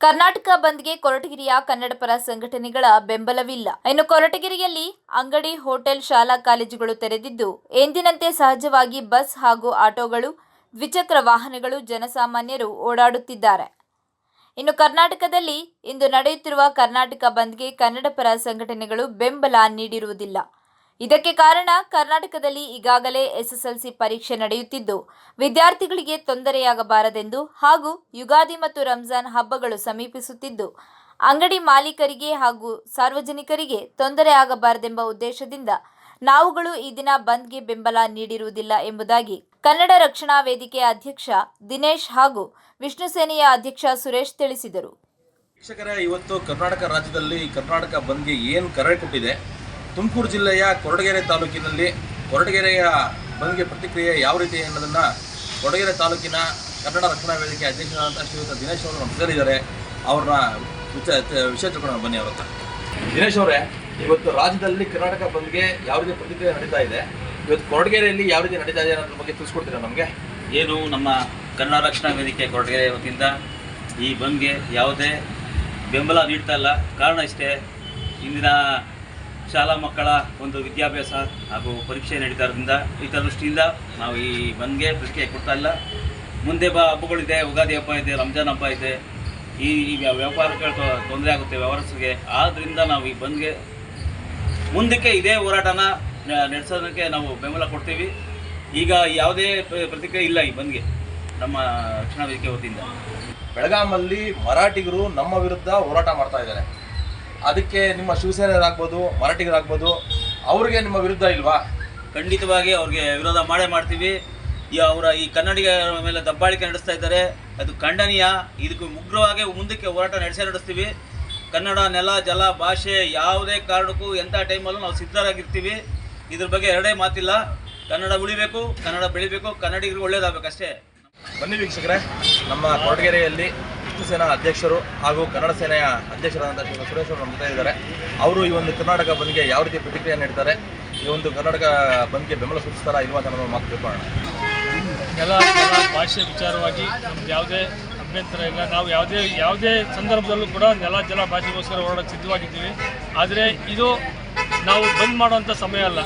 ಕರ್ನಾಟಕ ಬಂದ್ಗೆ ಕೊರಟಗಿರಿಯ ಕನ್ನಡಪರ ಸಂಘಟನೆಗಳ ಬೆಂಬಲವಿಲ್ಲ. ಇನ್ನು ಕೊರಟಗಿರಿಯಲ್ಲಿ ಅಂಗಡಿ, ಹೋಟೆಲ್, ಶಾಲಾ ಕಾಲೇಜುಗಳು ತೆರೆದಿದ್ದು, ಎಂದಿನಂತೆ ಸಹಜವಾಗಿ ಬಸ್ ಹಾಗೂ ಆಟೋಗಳು, ದ್ವಿಚಕ್ರ ವಾಹನಗಳು ಜನಸಾಮಾನ್ಯರು ಓಡಾಡುತ್ತಿದ್ದಾರೆ. ಇನ್ನು ಕರ್ನಾಟಕದಲ್ಲಿ ಇಂದು ನಡೆಯುತ್ತಿರುವ ಕರ್ನಾಟಕ ಬಂದ್ಗೆ ಕನ್ನಡಪರ ಸಂಘಟನೆಗಳು ಬೆಂಬಲ ನೀಡಿರುವುದಿಲ್ಲ. ಇದಕ್ಕೆ ಕಾರಣ ಕರ್ನಾಟಕದಲ್ಲಿ ಈಗಾಗಲೇ ಎಸ್ಎಸ್ಎಲ್ಸಿ ಪರೀಕ್ಷೆ ನಡೆಯುತ್ತಿದ್ದು, ವಿದ್ಯಾರ್ಥಿಗಳಿಗೆ ತೊಂದರೆಯಾಗಬಾರದೆಂದು ಹಾಗೂ ಯುಗಾದಿ ಮತ್ತು ರಂಜಾನ್ ಹಬ್ಬಗಳು ಸಮೀಪಿಸುತ್ತಿದ್ದು, ಅಂಗಡಿ ಮಾಲೀಕರಿಗೆ ಹಾಗೂ ಸಾರ್ವಜನಿಕರಿಗೆ ತೊಂದರೆ ಆಗಬಾರದೆಂಬ ಉದ್ದೇಶದಿಂದ ನಾವುಗಳು ಈ ದಿನ ಬಂದ್ಗೆ ಬೆಂಬಲ ನೀಡಿರುವುದಿಲ್ಲ ಎಂಬುದಾಗಿ ಕನ್ನಡ ರಕ್ಷಣಾ ವೇದಿಕೆ ಅಧ್ಯಕ್ಷ ದಿನೇಶ್ ಹಾಗೂ ವಿಷ್ಣು ಸೇನೆಯ ಅಧ್ಯಕ್ಷ ಸುರೇಶ್ ತಿಳಿಸಿದರು. ಶಿಕ್ಷಕರೇ ಇವತ್ತು ಕರ್ನಾಟಕ ರಾಜ್ಯದಲ್ಲಿ ಕರ್ನಾಟಕ ಬಂದ್ಗೆ ಏನು ಕರೆ ಕೊಟ್ಟಿದೆ? ತುಮಕೂರು ಜಿಲ್ಲೆಯ ಕೊರಟಗೆರೆ ತಾಲೂಕಿನಲ್ಲಿ ಕೊರಟಗೆರೆಯ ಬಂದ್ಗೆ ಪ್ರತಿಕ್ರಿಯೆ ಯಾವ ರೀತಿ ಅನ್ನೋದನ್ನು ಕೊರಟಗೆರೆ ತಾಲೂಕಿನ ಕನ್ನಡ ರಕ್ಷಣಾ ವೇದಿಕೆ ಅಧ್ಯಕ್ಷರಾದಂಥ ಶ್ರೀಯುತ ದಿನೇಶ್ ಅವರು ನಮ್ಮ ಸೇರಿದ್ದಾರೆ ಅವ್ರನ್ನ ವಿಷಯ ತಿಳ್ಕೊಳ್ಳೋಣ, ಬನ್ನಿ ಅವ್ರ ದಿನೇಶ್ ಅವರೇ, ಇವತ್ತು ರಾಜ್ಯದಲ್ಲಿ ಕರ್ನಾಟಕ ಬಂದ್ಗೆ ಯಾವ ರೀತಿ ಪ್ರತಿಕ್ರಿಯೆ ನಡೀತಾ ಇದೆ? ಇವತ್ತು ಕೊರಟಗೆರೆಯಲ್ಲಿ ಯಾವ ರೀತಿ ನಡೀತಾ ಇದೆ ಅನ್ನೋದ್ರ ಬಗ್ಗೆ ತಿಳಿಸ್ಕೊಡ್ತೀರಾ ನಮಗೆ? ಏನು ನಮ್ಮ ಕನ್ನಡ ರಕ್ಷಣಾ ವೇದಿಕೆ ಕೊರಟಗೆರೆ ವತಿಯಿಂದ ಈ ಬಂದ್ಗೆ ಯಾವುದೇ ಬೆಂಬಲ ನೀಡ್ತಾ ಇಲ್ಲ. ಕಾರಣ ಇಷ್ಟೇ, ಇಂದಿನ ಶಾಲಾ ಮಕ್ಕಳ ಒಂದು ವಿದ್ಯಾಭ್ಯಾಸ ಹಾಗೂ ಪರೀಕ್ಷೆ ನಡೀತಾ ಇರೋದ್ರಿಂದ ಈ ದೃಷ್ಟಿಯಿಂದ ನಾವು ಈ ಬಂದ್ಗೆ ಪ್ರತಿಕ್ರಿಯೆ ಕೊಡ್ತಾ ಇಲ್ಲ. ಮುಂದೆ ಬ ಹಬ್ಬಗಳಿದೆ ಉಗಾದಿ ಹಬ್ಬ ಇದೆ, ರಂಜಾನ್ ಹಬ್ಬ ಇದೆ. ಈ ವ್ಯಾಪಾರಕ್ಕೆ ತೊಂದರೆ ಆಗುತ್ತೆ ವ್ಯವಹಾರಸ್ಥರಿಗೆ. ಆದ್ದರಿಂದ ನಾವು ಈ ಬಂದ್ಗೆ ಮುಂದಕ್ಕೆ ಇದೇ ಹೋರಾಟನ ನಡೆಸೋದಕ್ಕೆ ನಾವು ಬೆಂಬಲ ಕೊಡ್ತೀವಿ. ಈಗ ಯಾವುದೇ ಪ್ರ- ಪ್ರತಿಕ್ರಿಯೆ ಇಲ್ಲ ಈ ಬಂದ್ಗೆ ನಮ್ಮ ರಕ್ಷಣಾ ವೇದಿಕೆ ವತಿಯಿಂದ. ಬೆಳಗಾಮಲ್ಲಿ ಮರಾಠಿಗರು ನಮ್ಮ ವಿರುದ್ಧ ಹೋರಾಟ ಮಾಡ್ತಾ ಇದ್ದಾರೆ. ಅದಕ್ಕೆ ನಿಮ್ಮ ಶಿವಸೇನೆಯರಾಗ್ಬೋದು ಮರಾಠಿಗರಾಗ್ಬೋದು ಅವ್ರಿಗೆ ನಿಮ್ಮ ವಿರುದ್ಧ ಇಲ್ವಾ? ಖಂಡಿತವಾಗಿ ಅವ್ರಿಗೆ ವಿರೋಧ ಮಾಡೇ ಮಾಡ್ತೀವಿ. ಈ ಅವರ ಈ ಕನ್ನಡಿಗರ ಮೇಲೆ ದಬ್ಬಾಳಿಕೆ ನಡೆಸ್ತಾ ಇದ್ದಾರೆ. ಅದು ಖಂಡನೀಯ. ಇದಕ್ಕೆ ಉಗ್ರವಾಗಿ ಮುಂದಕ್ಕೆ ಹೋರಾಟ ನಡೆಸೇ ನಡೆಸ್ತೀವಿ. ಕನ್ನಡ ನೆಲ ಜಲ ಭಾಷೆ ಯಾವುದೇ ಕಾರಣಕ್ಕೂ ಎಂಥ ಟೈಮಲ್ಲೂ ನಾವು ಸಿದ್ಧರಾಗಿರ್ತೀವಿ. ಇದ್ರ ಬಗ್ಗೆ ಎರಡೇ ಮಾತಿಲ್ಲ. ಕನ್ನಡ ಉಳಿಬೇಕು ಕನ್ನಡ ಬೆಳಿಬೇಕು ಕನ್ನಡಿಗರು ಒಳ್ಳೇದಾಗಬೇಕಷ್ಟೇ. ಬನ್ನಿ ವೀಕ್ಷಕರೇ ನಮ್ಮ ಕೊರಟಗೆರೆಯಲ್ಲಿ ವಿಷ್ಣು ಸೇನಾ ಅಧ್ಯಕ್ಷರು ಹಾಗೂ ಕನ್ನಡ ಸೇನೆಯ ಅಧ್ಯಕ್ಷರಾದಂಥ ಶ್ರೀ ಸುರೇಶ್ ಅವರು ನಮ್ಮ ಇದ್ದಾರೆ. ಅವರು ಈ ಒಂದು ಕರ್ನಾಟಕ ಬಂದ್ಗೆ ಯಾವ ರೀತಿ ಪ್ರತಿಕ್ರಿಯೆ ನೀಡ್ತಾರೆ? ಈ ಒಂದು ಕರ್ನಾಟಕ ಬಂದ್ಗೆ ಬೆಂಬಲ ಸೂಚಿಸ್ತಾರ ಇಲ್ವಾ ಅಂತ ಮಾತು ತಿಳ್ಕೊಳ್ಳೋಣ. ನೆಲ ಜಲ ಭಾಷೆ ವಿಚಾರವಾಗಿ ನಮ್ಗೆ ಯಾವುದೇ ಅಭ್ಯಂತರ ಇಲ್ಲ. ನಾವು ಯಾವುದೇ ಯಾವುದೇ ಸಂದರ್ಭದಲ್ಲೂ ಕೂಡ ನೆಲ ಜಲ ಭಾಷೆಗೋಸ್ಕರ ಹೋರಾಡಕ್ಕೆ ಸಿದ್ಧವಾಗಿದ್ದೀವಿ. ಆದರೆ ಇದು ನಾವು ಬಂದ್ ಮಾಡುವಂಥ ಸಮಯ ಅಲ್ಲ.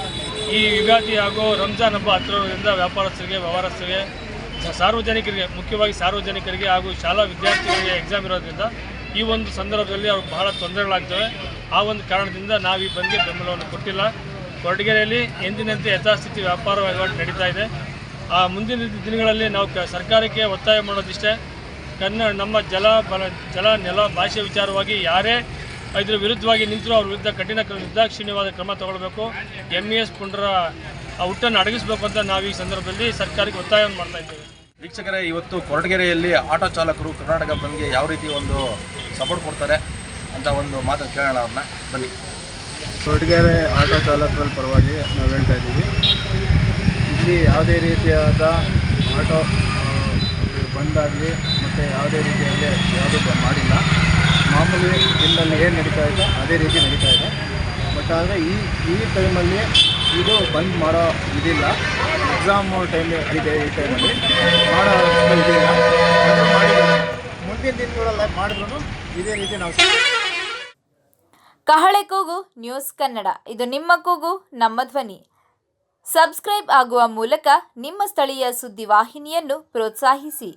ಈ ಯುಗಾದಿ ಹಾಗೂ ರಂಜಾನ್ ಹಬ್ಬ ಹತ್ತಿರೋದ್ರಿಂದ ವ್ಯಾಪಾರಸ್ಥರಿಗೆ, ವ್ಯವಹಾರಸ್ಥರಿಗೆ ಸಾರ್ವಜನಿಕರಿಗೆ, ಮುಖ್ಯವಾಗಿ ಸಾರ್ವಜನಿಕರಿಗೆ ಹಾಗೂ ಶಾಲಾ ವಿದ್ಯಾರ್ಥಿಗಳಿಗೆ ಎಕ್ಸಾಮ್ ಇರೋದ್ರಿಂದ ಈ ಒಂದು ಸಂದರ್ಭದಲ್ಲಿ ಅವ್ರಿಗೆ ಬಹಳ ತೊಂದರೆಗಳಾಗ್ತವೆ. ಆ ಒಂದು ಕಾರಣದಿಂದ ನಾವು ಈ ಬಂದ್ಗೆ ಬೆಂಬಲವನ್ನು ಕೊಟ್ಟಿಲ್ಲ. ಕೊರಟಗೆರೆಯಲ್ಲಿ ಎಂದಿನಂತೆ ಯಥಾಸ್ಥಿತಿ ವ್ಯಾಪಾರ ವಹಿವಾಟು ನಡೀತಾ ಇದೆ. ಆ ಮುಂದಿನ ದಿನಗಳಲ್ಲಿ ನಾವು ಸರ್ಕಾರಕ್ಕೆ ಒತ್ತಾಯ ಮಾಡೋದಿಷ್ಟೇ. ಕನ್ನಡ ನಮ್ಮ ಜಲ ಬಲ, ಜಲ ನೆಲ ಭಾಷೆ ವಿಚಾರವಾಗಿ ಯಾರೇ ಇದ್ರ ವಿರುದ್ಧವಾಗಿ ನಿಂತರೂ ಅವ್ರ ವಿರುದ್ಧ ಕಠಿಣ ನಿರ್ದಾಕ್ಷಿಣ್ಯವಾದ ಕ್ರಮ ತಗೊಳ್ಬೇಕು. ಎಂ ಇ ಎಸ್ ಪುಂಡ್ರ, ಆ ಹುಟ್ಟನ್ನು ಅಡಗಿಸ್ಬೇಕು ಅಂತ ನಾವು ಈ ಸಂದರ್ಭದಲ್ಲಿ ಸರ್ಕಾರಕ್ಕೆ ಒತ್ತಾಯವನ್ನು ಮಾಡ್ತಾ ಇದ್ದೇವೆ. ವೀಕ್ಷಕರೇ, ಇವತ್ತು ಕೊರಟಗೆರೆಯಲ್ಲಿ ಆಟೋ ಚಾಲಕರು ಕರ್ನಾಟಕ ಬಂದ್ಗೆ ಯಾವ ರೀತಿ ಒಂದು ಸಪೋರ್ಟ್ ಕೊಡ್ತಾರೆ ಅಂತ ಒಂದು ಮಾತು ಕೇಳೋಣ ಅವ್ರನ್ನ. ಬನ್ನಿ. ಕೊರಟಗೆರೆ ಆಟೋ ಚಾಲಕರ ಪರವಾಗಿ ನಾವು ಹೇಳ್ತಾ ಇದ್ದೀವಿ. ಇಲ್ಲಿ ಯಾವುದೇ ರೀತಿಯಾದ ಆಟೋ ಬಂದಾಗಲಿ ಮತ್ತು ಯಾವುದೇ ರೀತಿಯಲ್ಲಿ ಯಾವುದೂ ಮಾಡಿಲ್ಲ. ಮಾಮೂಲಿ ಇಲ್ಲಲ್ಲಿ ಏನು ನಡೀತಾ ಇದೆ, ಅದೇ ರೀತಿ ನಡೀತಾ ಇದೆ. ಬಟ್ ಆದರೆ ಈ ಈ ಟೈಮಲ್ಲಿ ಇದು ಬಂದ್ ಮಾಡೋ ಇದಿಲ್ಲ. ಎಕ್ಸಾಮ್ ಟೈಮ್ ಇದೆ ಈ ಟೈಮಲ್ಲಿ ಮಾಡೋ. ಮುಂದಿನ ದಿನಗಳಲ್ಲಿ ಮಾಡಿದ್ರು ಇದೇ ರೀತಿ ನಾವು ಕಹಳೆ ಕೂಗು ನ್ಯೂಸ್ ಕನ್ನಡ. ಇದು ನಿಮ್ಮ ಕೂಗು, ನಮ್ಮ ಧ್ವನಿ. ಸಬ್ಸ್ಕ್ರೈಬ್ ಆಗುವ ಮೂಲಕ ನಿಮ್ಮ ಸ್ಥಳೀಯ ಸುದ್ದಿವಾಹಿನಿಯನ್ನು ಪ್ರೋತ್ಸಾಹಿಸಿ.